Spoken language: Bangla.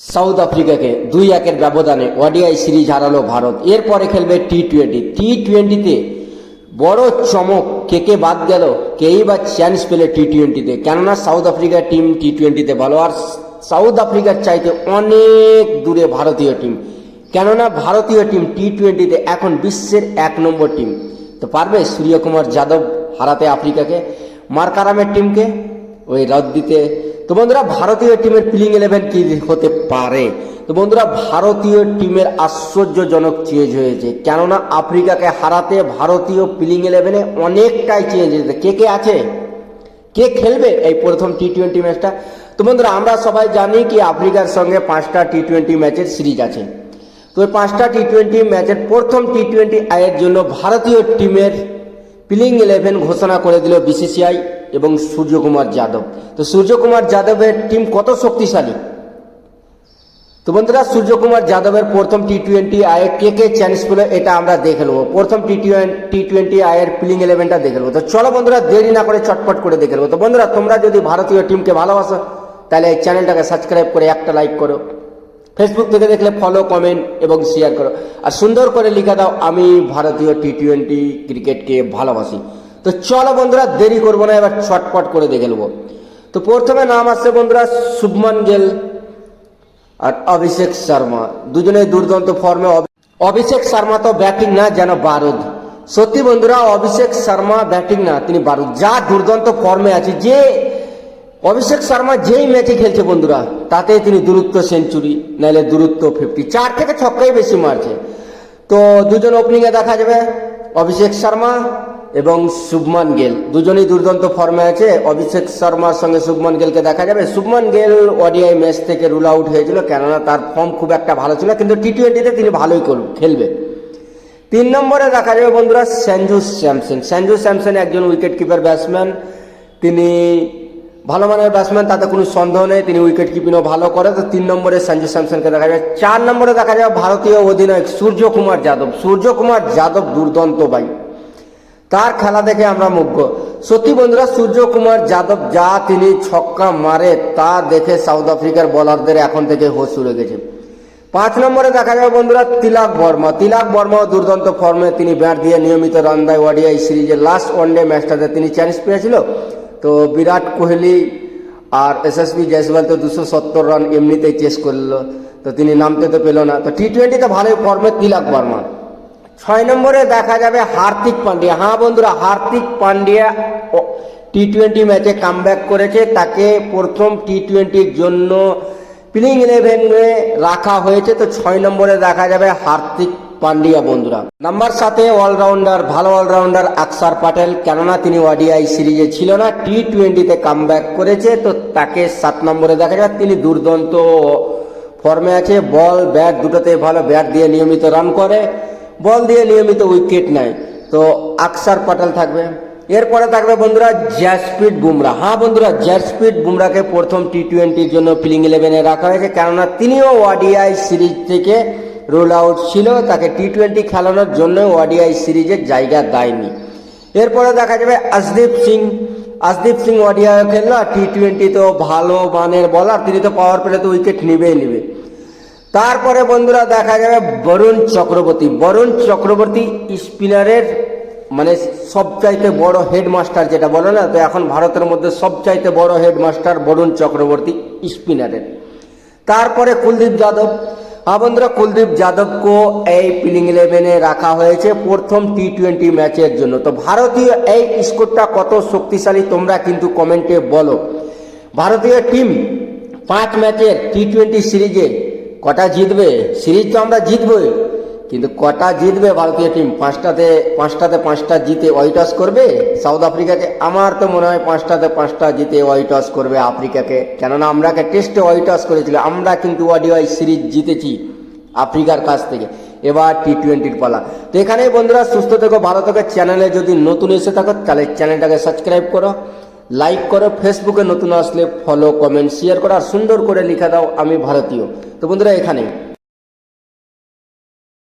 সাউথ আফ্রিকাকে দুই একের ব্যবধানে ওডিআই সিরিজ হারালো ভারত। এরপরে খেলবে টি টোয়েন্টি টি টোয়েন্টিতে বড় চমক কে কে বাদ গেল, কেই বা চান্স পেলে টি টোয়েন্টিতে কেননা সাউথ আফ্রিকার টিম টি টোয়েন্টিতে ভালো, আর সাউথ আফ্রিকার চাইতে অনেক দূরে ভারতীয় টিম। কেননা ভারতীয় টিম টি টোয়েন্টিতে এখন বিশ্বের এক নম্বর টিম। তো পারবে সূর্যকুমার যাদব হারাতে আফ্রিকাকে মার্কারামের টিমকে, ওই রদ দিতে। তো বন্ধুরা, ভারতীয় টিমের প্লেইং ইলেভেন কি হতে পারে। তো বন্ধুরা, ভারতীয় টিমের আশ্চর্যজনক চেঞ্জ হয়েছে। কেননা আফ্রিকাকে হারাতে ভারতীয় প্লেইং ইলেভেনে অনেকটাই চেঞ্জ হয়েছে। কে কে আছে? কে খেলবে এই প্রথম টি টোয়েন্টি ম্যাচটা তো বন্ধুরা, আমরা সবাই জানি কি আফ্রিকার সঙ্গে পাঁচটা টি টোয়েন্টি ম্যাচের সিরিজ আছে। তো এই পাঁচটা টি টোয়েন্টি ম্যাচের প্রথম টি টোয়েন্টি আয়ের জন্য ভারতীয় টিমের প্লেইং ইলেভেন ঘোষণা করে দিল বিসিসিআই এবং সূর্যকুমার যাদব। তো সূর্যকুমার যাদবের টিম কত শক্তিশালী? তো বন্ধুরা, সূর্যকুমার যাদবের প্রথম টি টোয়েন্টি আয়ে কে কে চান্স পেল এটা আমরা দেখে নেব। প্রথম টি টি টোয়েন্টি আয়ের প্লেইং ইলেভেনটা দেখে নেব। তো চলো বন্ধুরা, দেরি না করে চটপট করে দেখে নেব। তো বন্ধুরা, তোমরা যদি ভারতীয় টিমকে ভালোবাসো, তাহলে এই চ্যানেলটাকে সাবস্ক্রাইব করে একটা লাইক করো। ফেসবুক থেকে দেখলে ফলো কমেন্ট এবং শেয়ার করো। আর সুন্দর করে লিখে দাও, আমি ভারতীয় টি টোয়েন্টি ক্রিকেটকে ভালোবাসি। তো চলো বন্ধুরা, দেরি করব না, এবার চটপট করে দেখে নেব। তো প্রথমে নাম আসছে বন্ধুরা, শুভমান গেল। আর অভিষেক শর্মা। দুজনে দুর্দান্ত ফর্মে অভিষেক শর্মা তো ব্যাটিং না, যেন বারুদ। সত্যি বন্ধুরা, অভিষেক শর্মা ব্যাটিং না, তিনি বারুদ। যা দুর্দান্ত ফর্মে আছে, যে অভিষেক শর্মা যেই ম্যাচে খেলছে বন্ধুরা, তাতে তিনি দূরত্ব সেঞ্চুরি নাহলে দূরত্ব ফিফটি চার থেকে ছক্কাই বেশি মারছে। তো দুজন ওপেনিংয়ে দেখা যাবে, অভিষেক শর্মা এবং শুভমান গেল। দুজনেই দুর্দান্ত ফর্মে আছে। অভিষেক শর্মার সঙ্গে শুভমান গেলকে দেখা যাবে। শুভমান গেল ওডিআই ম্যাচ থেকে রুল আউট হয়েছিল, কেননা তার ফর্ম খুব একটা ভালো ছিল কিন্তু টি টোয়েন্টিতে তিনি ভালোই করুন, খেলবে। তিন নম্বরে দেখা যাবে বন্ধুরা স্যাঞ্জু স্যামসন। স্যাঞ্জু স্যামসন একজন উইকেট কিপার ব্যাটসম্যান তিনি ভালো মানের ব্যাটসম্যান তাতে কোনো সন্দেহ নেই। তিনি উইকেট কিপিংও ভালো করে। তো তিন নম্বরে সঞ্জু স্যামসনকে দেখা যাবে। চার নম্বরে দেখা যাবে ভারতীয় অধিনায়ক সূর্যকুমার যাদব। সূর্যকুমার যাদব দুর্দান্ত ভাই। তার খেলা দেখে আমরা মুগ্ধ। সত্যি বন্ধুরা, সূর্যকুমার যাদব যা তিনি ছক্কা মারে তা দেখে সাউথ আফ্রিকার বলারদের এখন থেকে হোশ উড়ে গেছে। পাঁচ নম্বরে দেখা যাবে বন্ধুরা, তিলাক বর্মা। তিলাক বর্মাও দুর্দান্ত ফর্মে তিনি ব্যাট দিয়ে নিয়মিত রান দেয় ওয়াডিআই সিরিজের লাস্ট ওয়ানডে ম্যাচটাতে তিনি চান্স পেয়েছিল। তো বিরাট কোহলি আর এসএসবি জয়সওয়াল তো দুশো সত্তর রান এমনিতেই চেস করল। তো তিনি নামতে তো পেল না। তো টি টোয়েন্টিতে ভালোই ফর্মে তিলাক বর্মা। ছয় নম্বরে দেখা যাবে হার্দিক পান্ডিয়া। হ্যাঁ বন্ধুরা, হার্দিক পান্ডিয়া টি টোয়েন্টি ম্যাচে কাম করেছে। তাকে প্রথম টি টোয়েন্টির জন্য প্লেইং ইলেভেনে রাখা হয়েছে। তো ছয় নম্বরে দেখা যাবে হার্দিক পান্ডিয়া বন্ধুরা। নাম্বার সাথে অলরাউন্ডার ভালো অলরাউন্ডার আকসার পাটেল। কেননা তিনি ওয়াডিআই সিরিজে ছিল না টি টোয়েন্টিতে কাম করেছে। তো তাকে সাত নম্বরে দেখা যাবে। তিনি দুর্দান্ত ফর্মে আছে। বল ব্যাট দুটোতে ভালো ব্যাট দিয়ে নিয়মিত রান করে। বল দিয়ে নিয়মিত উইকেট নেয়। তো আকসার পাটেল থাকবে। এরপরে থাকবে বন্ধুরা জ্যাসপিড বুমরা হ্যাঁ বন্ধুরা জ্যাসপিড বুমরাকে প্রথম টি টোয়েন্টির জন্য প্লেইং ইলেভেনে রাখা হয়েছে, কেননা তিনিও ওয়াডিআই সিরিজ থেকে রোল আউট ছিল। তাকে টি টোয়েন্টি খেলানোর জন্য ওয়াডিআই সিরিজের জায়গা দেয়নি। এরপরে দেখা যাবে আসদীপ সিং আসদীপ সিং ওয়াডিআই খেললো, আর টি টোয়েন্টি তো ভালো মানের বলার তিনি তো পাওয়ার পেলে তো উইকেট নিবেই নিবে। তারপরে বন্ধুরা দেখা যাবে বরুণ চক্রবর্তী। বরুণ চক্রবর্তী স্পিনারের মানে সবচাইতে বড় হেডমাস্টার যেটা বলে না, তো এখন ভারতের মধ্যে সবচাইতে বড় হেডমাস্টার বরুণ চক্রবর্তী স্পিনারের তারপরে কুলদীপ যাদব। বন্ধুরা কুলদীপ যাদবকে এই প্লেইং ইলেভেনে রাখা হয়েছে প্রথম টি টোয়েন্টি ম্যাচের জন্য। তো ভারতীয় এই স্কোরটা কত শক্তিশালী তোমরা কিন্তু কমেন্টে বলো। ভারতীয় টিম পাঁচ ম্যাচের টি টোয়েন্টি সিরিজে কটা জিতবে? সিরিজ তো আমরা জিতবই। কিন্তু কটা জিতবে ভারতীয় টিম পাঁচটাতে পাঁচটাতে পাঁচটা জিতে ওয়াইটস করবে? সাউথ আফ্রিকাকে আমার তো মনে হয় পাঁচটাতে পাঁচটা জিতে ওয়াইটস করবে আফ্রিকাকে। কেননা আমরাকে টেস্টে ওয়াইটস করেছিল। আমরা কিন্তু ওয়াডিওয়াই সিরিজ জিতেছি আফ্রিকার কাছ থেকে। এবার টি টোয়েন্টির পালা। তো এখানে বন্ধুরা, সুস্থ থেকো, ভালো থেকো। চ্যানেলে যদি নতুন এসে থাকো, তাহলে চ্যানেলটাকে সাবস্ক্রাইব করো। লাইক করো ফেসবুকে নতুন আসলে ফলো কমেন্ট শেয়ার করো, আর সুন্দর করে লিখে দাও, আমি ভারতীয়। তো বন্ধুরা, এখানেই।